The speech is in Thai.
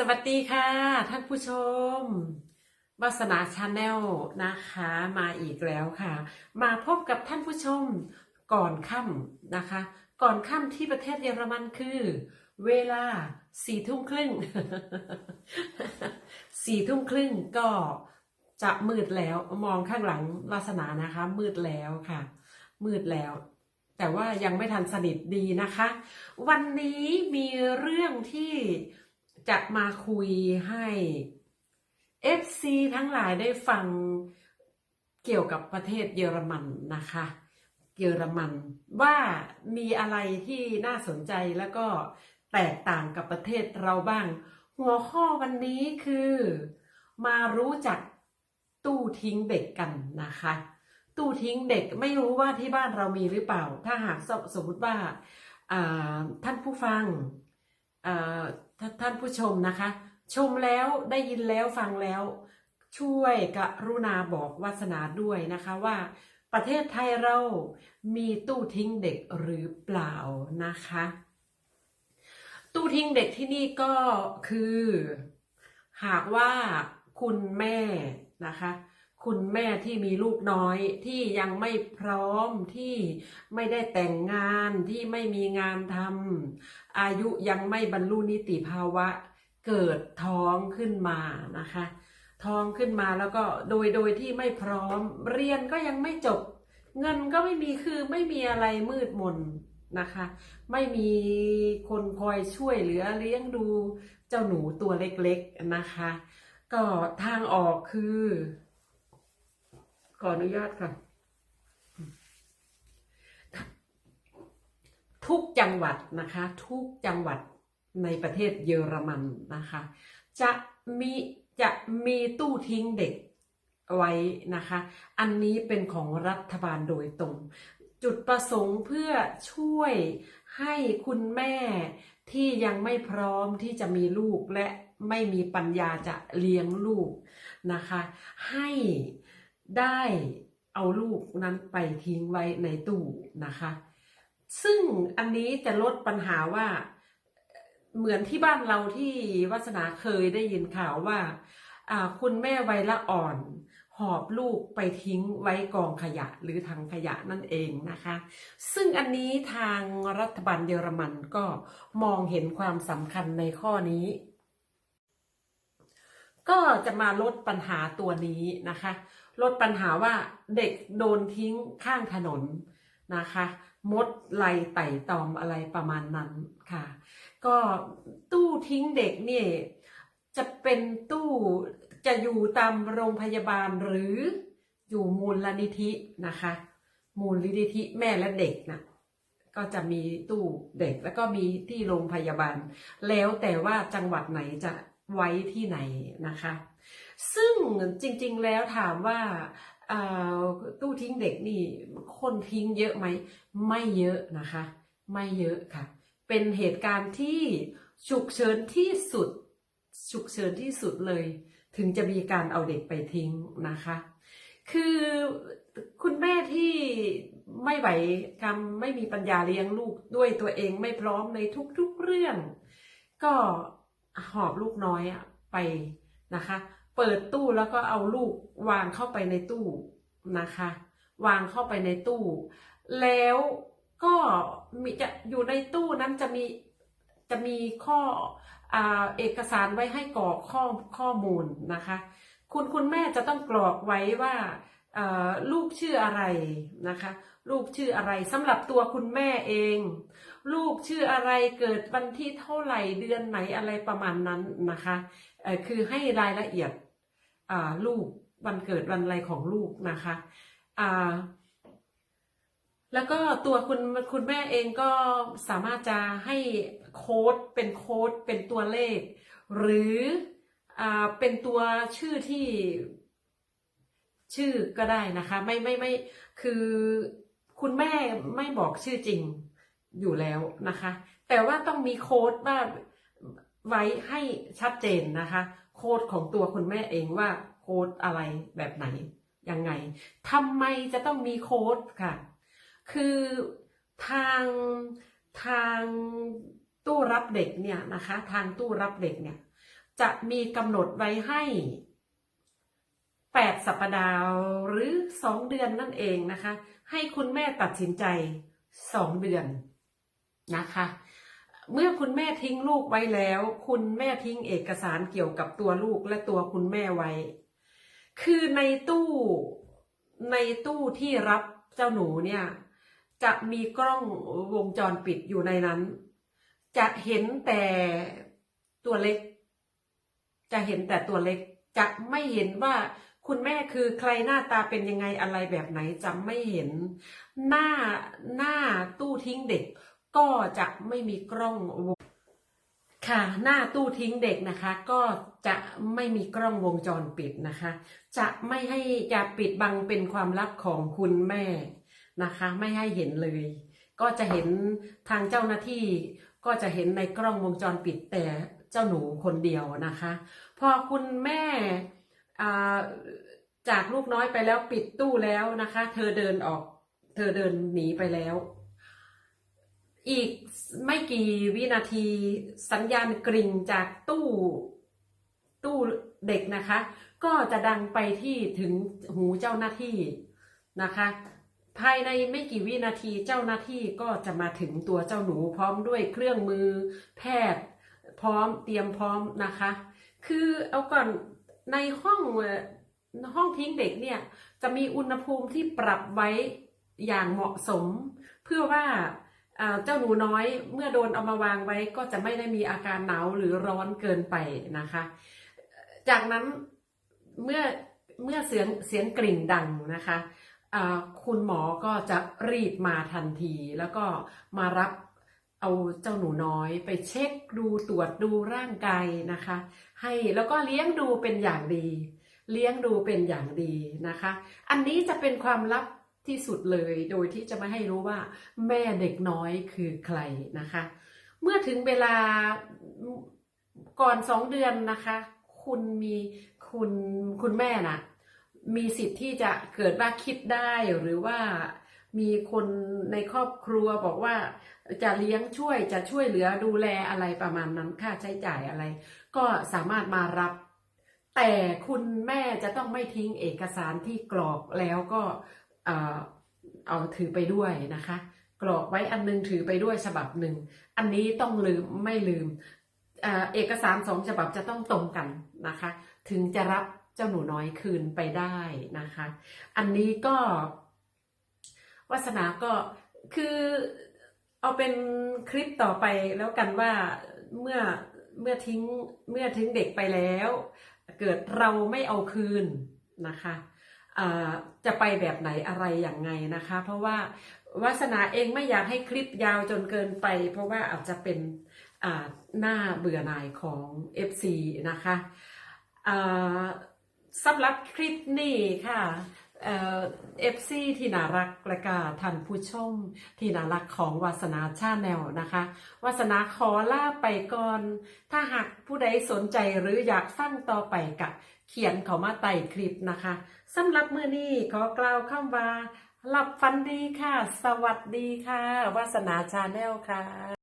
สวัสดีค่ะ ท่านผู้ชม วาสนาชาแนลนะคะ มาอีกแล้วค่ะ มาพบกับท่านผู้ชมก่อนค่ำนะคะ ก่อนค่ำที่ประเทศเยอรมันคือ เวลาสี่ทุ่มครึ่งสี่ทุ่มครึ่งก็จะมืดแล้วมองข้างหลังวาสนานะคะ มืดแล้วค่ะ มืดแล้ว แต่ว่ายังไม่ทันสนิทดีนะคะ วันนี้มีเรื่องที่ จะมาคุยให้ FC ทั้งหลายได้ฟังเกี่ยวกับประเทศเยอรมันนะคะ เยอรมันว่ามีอะไรที่น่าสนใจแล้วก็แตกต่างกับประเทศเราบ้าง หัวข้อวันนี้คือ มารู้จักตู้ทิ้งเด็กกันนะคะ ตู้ทิ้งเด็กไม่รู้ว่าที่บ้านเรามีหรือเปล่า ถ้าหากสมมติว่าท่านผู้ฟัง ท่านท่านผู้ชมนะคะ ชมแล้วได้ยินแล้วฟังแล้วช่วยกรุณาบอกวาสนาด้วยนะคะว่าประเทศไทยเรามีตู้ทิ้งเด็กหรือเปล่านะคะ ตู้ทิ้งเด็กที่นี่ก็คือ หากว่าคุณแม่นะคะ คุณแม่ที่มีลูกน้อยที่ยังไม่พร้อมที่ไม่ได้แต่งงานที่ไม่มีงานทำอายุยังไม่บรรลุนิติภาวะ เกิดท้องขึ้นมานะคะ ท้องขึ้นมาแล้วก็โดยโดยที่ไม่พร้อม เรียนก็ยังไม่จบ เงินก็ไม่มีคือไม่มีอะไรมืดมนนะคะ ไม่มีคนคอยช่วยเหลือเลี้ยงดูเจ้าหนูตัวเล็กๆนะคะ ก็ทางออกคือ ขออนุญาตค่ะ ทุกจังหวัดนะคะ ทุกจังหวัดในประเทศเยอรมันนะคะ จะมีจะมีตู้ทิ้งเด็กไว้นะคะ อันนี้เป็นของรัฐบาลโดยตรง จุดประสงค์เพื่อช่วยให้คุณแม่ที่ยังไม่พร้อมที่จะมีลูกและไม่มีปัญญาจะเลี้ยงลูกนะคะ ให้ ได้เอาลูกนั้นไปทิ้งไว้ในตู้นะคะ ซึ่งอันนี้จะลดปัญหาว่าเหมือนที่บ้านเราที่วัสนาเคยได้ยินข่าวว่าคุณแม่ไวละอ่อน หอบลูกไปทิ้งไว้กองขยะหรือถังขยะนั่นเองนะคะ ซึ่งอันนี้ทางรัฐบาลเยอรมันก็มองเห็นความสำคัญในข้อนี้ ก็จะมาลดปัญหาตัวนี้นะคะ ลดปัญหาว่าเด็กโดนทิ้งข้างถนนนะคะ มดไล่ไต่ตอมอะไรประมาณนั้นค่ะ ก็ตู้ทิ้งเด็กเนี่ยจะเป็นตู้จะอยู่ตามโรงพยาบาลหรืออยู่มูลนิธินะคะ มูลนิธิแม่และเด็กนะก็จะมีตู้เด็กแล้วก็มีที่โรงพยาบาล แล้วแต่ว่าจังหวัดไหนจะ ไว้ที่ไหนนะคะ ซึ่งจริงๆแล้วถามว่าตู้ทิ้งเด็กนี่คนทิ้งเยอะไหม ไม่เยอะนะคะ ไม่เยอะค่ะ เป็นเหตุการณ์ที่ฉุกเฉินที่สุดฉุกเฉินที่สุดเลย ถึงจะมีการเอาเด็กไปทิ้งนะคะ คือคุณแม่ที่ไม่ไหวกรรมไม่มีปัญญาเลี้ยงลูกด้วยตัวเองไม่พร้อมในทุกๆเรื่อง ก็ หอบลูกน้อยอะไปนะคะ เปิดตู้แล้วก็เอาลูกวางเข้าไปในตู้นะคะ วางเข้าไปในตู้ แล้วก็มีจะอยู่ในตู้นั้นจะมีจะมีข้ออเอกสารไว้ให้กรอกข้อข้อมูลนะคะ คุณคุณแม่จะต้องกรอกไว้ว่าลูกชื่ออะไรนะคะ ลูกชื่ออะไรสำหรับตัวคุณแม่เอง ลูกชื่ออะไรเกิดวันที่เท่าไหร่เดือนไหนอะไรประมาณนั้นนะคะคือให้รายละเอียดลูกวันเกิดวันอะไรของลูกนะคะแล้วก็ตัวคุณคุณแม่เองก็สามารถจะให้โค้ดเป็นโค้ดเป็นตัวเลข หรืออเป็นตัวชื่อที่ชื่อก็ได้นะคะ ไม่ไม่ไม่คือคุณแม่ไม่บอกชื่อจริง อยู่แล้วนะคะ แต่ว่าต้องมีโค้ดว่าไว้ให้ชัดเจนนะคะ โค้ดของตัวคุณแม่เองว่าโค้ดอะไรแบบไหนยังไงทำไมจะต้องมีโค้ดค่ะ คือทางทางตู้รับเด็กเนี่ยนะคะ ทางตู้รับเด็กเนี่ย จะมีกำหนดไว้ให้8สัปดาห์หรือ2เดือนนั่นเองนะคะ ให้คุณแม่ตัดสินใจ2เดือน นะคะ เมื่อคุณแม่ทิ้งลูกไว้แล้ว คุณแม่ทิ้งเอกสารเกี่ยวกับตัวลูกและตัวคุณแม่ไว้ คือในตู้ในตู้ที่รับเจ้าหนูเนี่ย จะมีกล้องวงจรปิดอยู่ในนั้น จะเห็นแต่ตัวเล็ก จะเห็นแต่ตัวเล็ก จะไม่เห็นว่าคุณแม่คือใครหน้าตาเป็นยังไงอะไรแบบไหนจะไม่เห็น หน้าหน้าตู้ทิ้งเด็ก ก็จะไม่มีกล้องวงค่ะ หน้าตู้ทิ้งเด็กนะคะ ก็จะไม่มีกล้องวงจรปิดนะคะ จะไม่ให้จะปิดบังเป็นความลับของคุณแม่นะคะ ไม่ให้เห็นเลย ก็จะเห็นทางเจ้าหน้าที่ ก็จะเห็นในกล้องวงจรปิดแต่เจ้าหนูคนเดียวนะคะ พอคุณแม่จากลูกน้อยไปแล้วปิดตู้แล้วนะคะ เธอเดินออก เธอเดินหนีไปแล้ว อีกไม่กี่วินาทีสัญญาณกริ่งจากตู้ตู้เด็กนะคะ ก็จะดังไปที่ถึงหูเจ้าหน้าที่นะคะ ภายในไม่กี่วินาทีเจ้าหน้าที่ก็จะมาถึงตัวเจ้าหนูพร้อมด้วยเครื่องมือแพทย์พร้อมเตรียมพร้อมนะคะ คือเอาก่อนในห้องห้องทิ้งเด็กเนี่ยจะมีอุณหภูมิที่ปรับไว้อย่างเหมาะสม เพื่อว่า เจ้าหนูน้อยเมื่อโดนเอามาวางไว้ก็จะไม่ได้มีอาการหนาวหรือร้อนเกินไปนะคะ จากนั้นเมื่อเมื่อเสียงเสียงกริ่งดังนะคะคุณหมอก็จะรีบมาทันที แล้วก็มารับเอาเจ้าหนูน้อยไปเช็คดูตรวจดูร่างกายนะคะ ให้แล้วก็เลี้ยงดูเป็นอย่างดี เลี้ยงดูเป็นอย่างดีนะคะ อันนี้จะเป็นความลับ ที่สุดเลยโดยที่จะไม่ให้รู้ว่าแม่เด็กน้อยคือใครนะคะ เมื่อถึงเวลาก่อนสองเดือนนะคะ คุณมีคุณคุณแม่น่ะมีสิทธิ์ที่จะเกิดว่าคิดได้หรือว่ามีคนในครอบครัวบอกว่าจะเลี้ยงช่วยจะช่วยเหลือดูแลอะไรประมาณนั้นค่าใช้จ่ายอะไร ก็สามารถมารับ แต่คุณแม่จะต้องไม่ทิ้งเอกสารที่กรอกแล้วก็ เอาถือไปด้วยนะคะ กรอกไว้อันนึงถือไปด้วยฉบับหนึ่ง อันนี้ต้องลืมไม่ลืมเอ่อเอกสารสองฉบับจะต้องตรงกันนะคะ ถึงจะรับเจ้าหนูน้อยคืนไปได้นะคะ อันนี้ก็วาสนาก็คือเอาเป็นคลิปต่อไปแล้วกันว่าเมื่อเมื่อทิ้งเมื่อทิ้งเด็กไปแล้ว เกิดเราไม่เอาคืนนะคะ จะไปแบบไหนอะไรอย่างไงนะคะ เพราะว่าวาสนาเองไม่อยากให้คลิปยาวจนเกินไป เพราะว่าอาจจะเป็นหน้าเบื่อหน่ายของ FC นะคะสำหรับคลิปนี้ค่ะ เอฟซีที่น่ารักและก็ท่านผู้ชมที่น่ารักของวาสนาชาแนลนะคะ วาสนาขอลาไปก่อน ถ้าหากผู้ใดสนใจหรืออยากฟังต่อไปกะเขียนเขามาใต้คลิปนะคะสำหรับมื้อนี้ขอกล่าวคำว่าหลับฝันดีค่ะ สวัสดีค่ะ วาสนาชาแนลค่ะ